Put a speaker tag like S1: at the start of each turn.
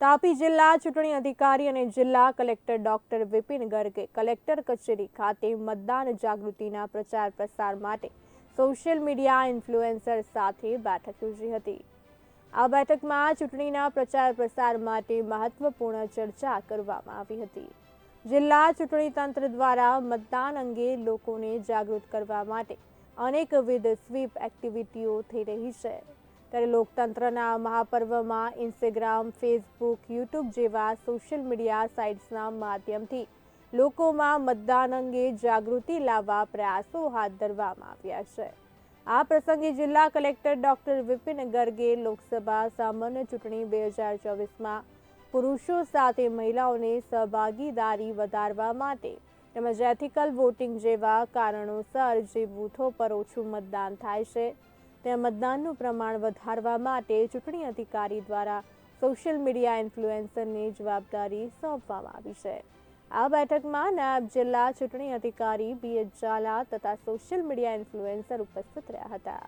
S1: તાપી જિલ્લા ચૂંટણી અધિકારી અને જિલ્લા કલેક્ટર ડોક્ટર વિપિન ગર્ગે કલેક્ટર કચેરી ખાતે મતદાન જાગૃતિના પ્રચાર પ્રસાર માટે સોશિયલ મીડિયા ઇન્ફ્લુએન્સર સાથે બેઠક યોજી હતી. આ બેઠકમાં ચૂંટણીના પ્રચાર પ્રસાર માટે મહત્વપૂર્ણ ચર્ચા કરવામાં આવી હતી. જિલ્લા ચૂંટણી તંત્ર દ્વારા મતદાન અંગે લોકોને જાગૃત કરવા માટે અનેકવિધ સ્વીપ એક્ટિવિટીઓ થઈ રહી છે. ત્યારે લોકતંત્રના મહાપર્વમાં ઇન્સ્ટાગ્રામ ફેસબુક યુટ્યુબ જેવા સોશિયલ મીડિયા સાઇટ્સના માધ્યમથી લોકોમાં મતદાન અંગે જાગૃતિ લાવવા પ્રયાસો હાથ ધરવામાં આવ્યા છે. આ પ્રસંગે જિલ્લા કલેક્ટર ડોક્ટર વિપિન ગર્ગે લોકસભા સામાન્ય ચૂંટણી બે હજાર ચોવીસમાં પુરુષો સાથે મહિલાઓને સહભાગીદારી વધારવા માટે તેમજ એથિકલ વોટિંગ જેવા કારણોસર જે બૂથો પર ઓછું મતદાન થાય છે ત્યાં મતદાનનું પ્રમાણ વધારવા માટે ચૂંટણી અધિકારી દ્વારા સોશિયલ મીડિયા ઇન્ફ્લુએન્સરની જવાબદારી સોંપવામાં આવી છે. આ બેઠકમાં નાયબ જિલ્લા ચૂંટણી અધિકારી બી એચ ઝાલા તથા સોશિયલ મીડિયા ઇન્ફ્લુએન્સર ઉપસ્થિત રહ્યા હતા.